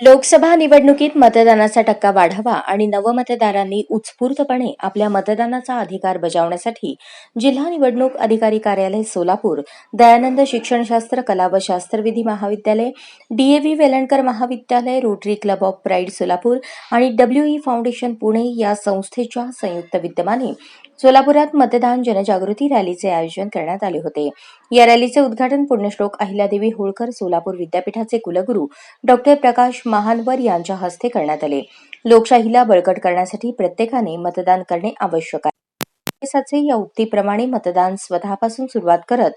लोकसभा निवडणुकीत मतदानाचा टक्का वाढावा आणि नवमतदारांनी उत्स्फूर्तपणे आपल्या मतदानाचा अधिकार बजावण्यासाठी जिल्हा निवडणूक अधिकारी कार्यालय सोलापूर दयानंद शिक्षणशास्त्र कला व शास्त्रविधी महाविद्यालय डीएव्ही वेलणकर महाविद्यालय Rotary Club of Pride Solapur आणि डब्ल्यूई फाउंडेशन पुणे या संस्थेच्या संयुक्त विद्यमाने सोलापुरात मतदान जनजागृती रॅलीचे आयोजन करण्यात आले होते. या रॅलीचे उद्घाटन पुण्यश्लोक अहिल्यादेवी होळकर सोलापूर विद्यापीठाचे कुलगुरू डॉक्टर प्रकाश महानवर यांच्या हस्ते करण्यात आले. लोकशाहीला बळकट करण्यासाठी प्रत्येकाने मतदान करणे आवश्यक आहे. देशाचे या उक्तीप्रमाणे मतदान स्वतःपासून सुरुवात करत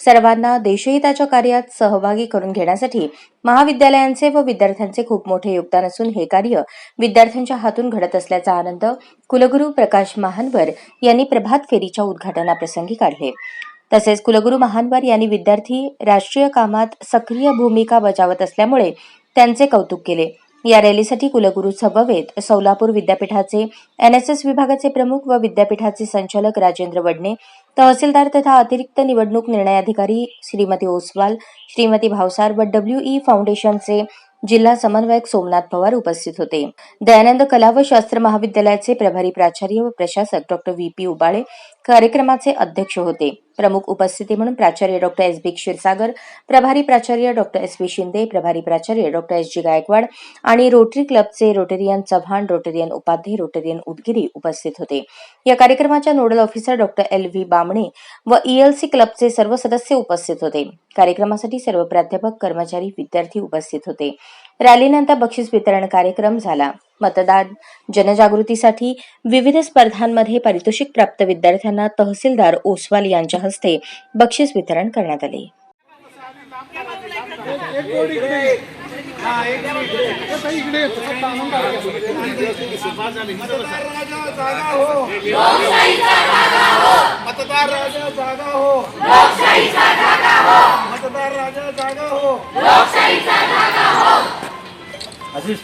सर्वांना देशहिताच्या कार्यात सहभागी करून घेण्यासाठी महाविद्यालयांचे व विद्यार्थ्यांचे खूप मोठे योगदान असून हे कार्य विद्यार्थ्यांच्या हातून घडत असल्याचा आनंद कुलगुरू प्रकाश महानवर यांनी प्रभात फेरीच्या उद्घाटनाप्रसंगी काढले. तसेच कुलगुरू महानवर यांनी विद्यार्थी राष्ट्रीय कामात सक्रिय भूमिका बजावत असल्यामुळे त्यांचे कौतुक केले. या रॅलीसाठी कुलगुरू सभवेत सोलापूर विद्यापीठाचे एनएसएस विभागाचे प्रमुख व विद्यापीठाचे संचालक राजेंद्र वडणे तहसीलदार तथा अतिरिक्त निवडणूक निर्णय अधिकारी श्रीमती ओसवाल श्रीमती भावसार व डब्ल्यूई फाउंडेशनचे जिल्हा समन्वयक सोमनाथ पवार उपस्थित होते. दयानंद कला व शास्त्र महाविद्यालयाचे प्रभारी प्राचार्य व प्रशासक डॉक्टर व्ही पी उबाळे कार्यक्रमाचे अध्यक्ष होते. प्रमुख उपस्थिती म्हणून प्राचार्य डॉक्टर एस बी क्षीरसागर प्रभारी प्राचार्य डॉक्टर एस व्ही शिंदे प्रभारी प्राचार्य डॉक्टर एस जी गायकवाड आणि रोटरी क्लबचे rotarian Chavan rotarian Upadhye rotarian Udgiri उपस्थित होते. या कार्यक्रमाच्या nodal officer doctor L V Bamane व ईएलसी क्लबचे सर्व सदस्य उपस्थित होते. कार्यक्रमासाठी सर्व प्राध्यापक कर्मचारी विद्यार्थी उपस्थित होते. रॅलीनंतर बक्षीस वितरण कार्यक्रम झाला. मतदान जनजागृतीसाठी विविध स्पर्धांमध्ये पारितोषिक प्राप्त विद्यार्थ्यांना तहसीलदार ओसवाल यांच्या हस्ते बक्षीस वितरण करण्यात आले. हो. मतदार राजा जागा हो. आशीष